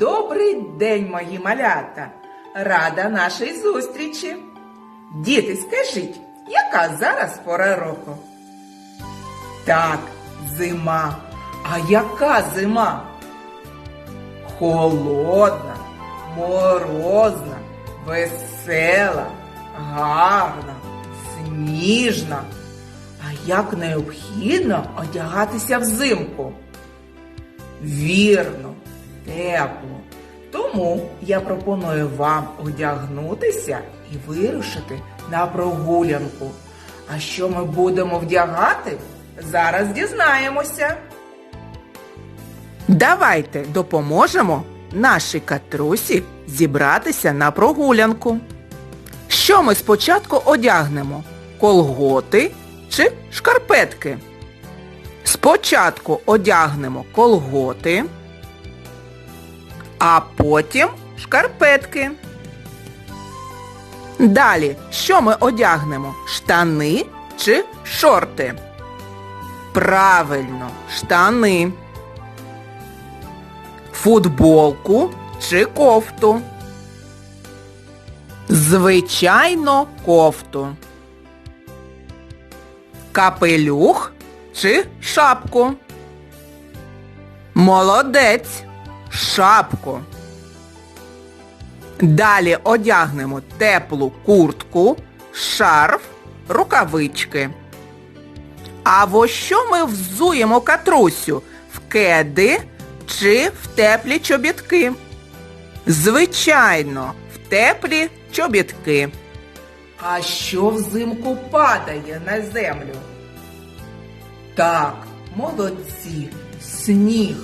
Добрий день, мої малята! Рада нашій зустрічі. Діти, скажіть, яка зараз пора року? Так, зима. А яка зима? Холодна, морозна, весела, гарна, сніжна. А як необхідно одягатися взимку? Вірно, тепло. Тому я пропоную вам одягнутися і вирушити на прогулянку. А що ми будемо вдягати? Зараз дізнаємося. Давайте допоможемо нашій катрусі зібратися на прогулянку. Що ми спочатку одягнемо? Колготи чи шкарпетки? Спочатку одягнемо колготи, а потім шкарпетки. Далі, що ми одягнемо? Штани чи шорти? Правильно, штани. Футболку чи кофту? Звичайно, кофту. Капелюх чи шапку? Молодець. Шапку. Далі одягнемо теплу куртку, шарф, рукавички. А во що ми взуємо катрусю? В кеди чи в теплі чобітки? Звичайно, в теплі чобітки. А що взимку падає на землю? Так, молодці, сніг.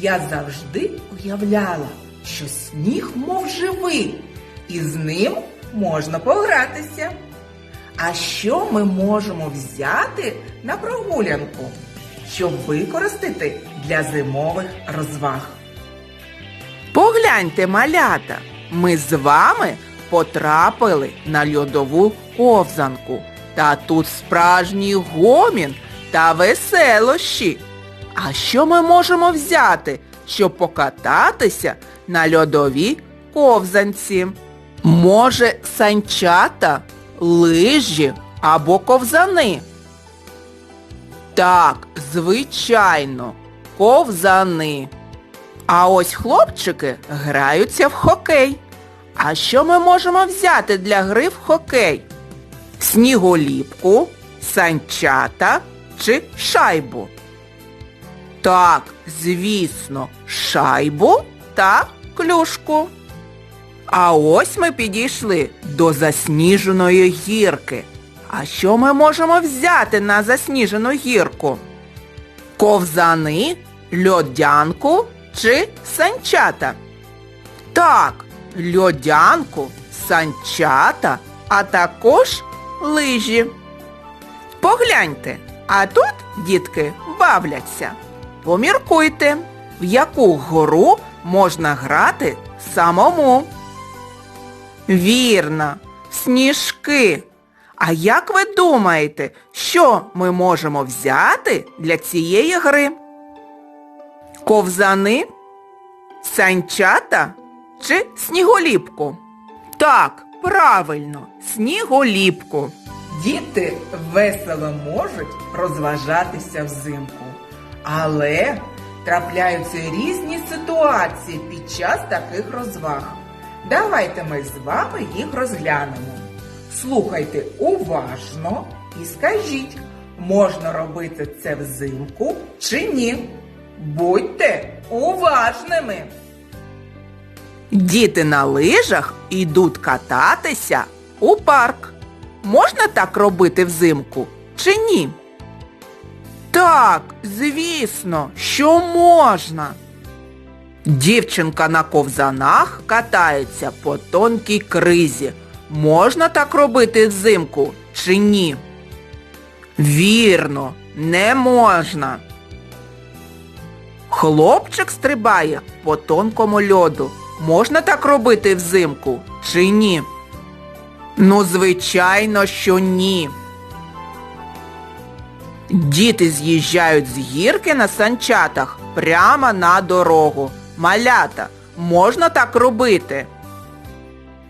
Я завжди уявляла, що сніг, мов живий, і з ним можна погратися. А що ми можемо взяти на прогулянку, щоб використати для зимових розваг? Погляньте, малята, ми з вами потрапили на льодову ковзанку. Та тут справжній гомін та веселощі. А що ми можемо взяти, щоб покататися на льодовій ковзанці? Може, санчата, лижі або ковзани? Так, звичайно, ковзани. А ось хлопчики граються в хокей. А що ми можемо взяти для гри в хокей? Сніголіпку, санчата чи шайбу? Так, звісно, шайбу та клюшку. А ось ми підійшли до засніженої гірки. А що ми можемо взяти на засніжену гірку? Ковзани, льодянку чи санчата? Так, льодянку, санчата, а також лижі. Погляньте, а тут дітки бавляться. Поміркуйте, в яку гору можна грати самому. Вірно, сніжки. А як ви думаєте, що ми можемо взяти для цієї гри? Ковзани, санчата чи сніголіпку? Так, правильно, сніголіпку. Діти весело можуть розважатися взимку, але трапляються різні ситуації під час таких розваг. Давайте ми з вами їх розглянемо. Слухайте уважно і скажіть, можна робити це взимку чи ні? Будьте уважними! Діти на лижах йдуть кататися у парк. Можна так робити взимку чи ні? Так, звісно, що можна. Дівчинка на ковзанах катається по тонкій кризі. Можна так робити взимку чи ні? Вірно, не можна. Хлопчик стрибає по тонкому льоду. Можна так робити взимку чи ні? Ну, звичайно, що ні. Діти з'їжджають з гірки на санчатах прямо на дорогу. Малята, можна так робити?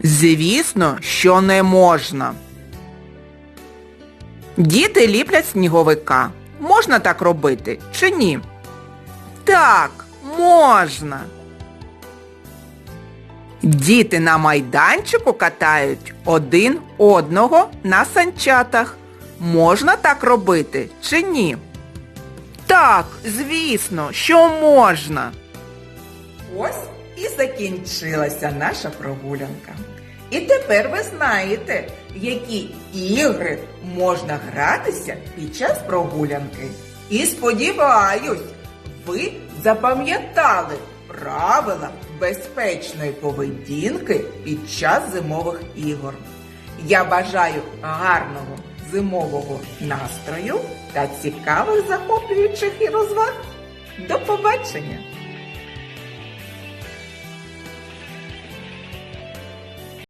Звісно, що не можна. Діти ліплять сніговика. Можна так робити чи ні? Так, можна. Діти на майданчику катають один одного на санчатах. Можна так робити чи ні? Так, звісно, що можна. Ось і закінчилася наша прогулянка. І тепер ви знаєте, які ігри можна гратися під час прогулянки. І сподіваюсь, ви запам'ятали правила безпечної поведінки під час зимових ігор. Я бажаю гарного зимового настрою та цікавих захоплюючих і розваг. До побачення!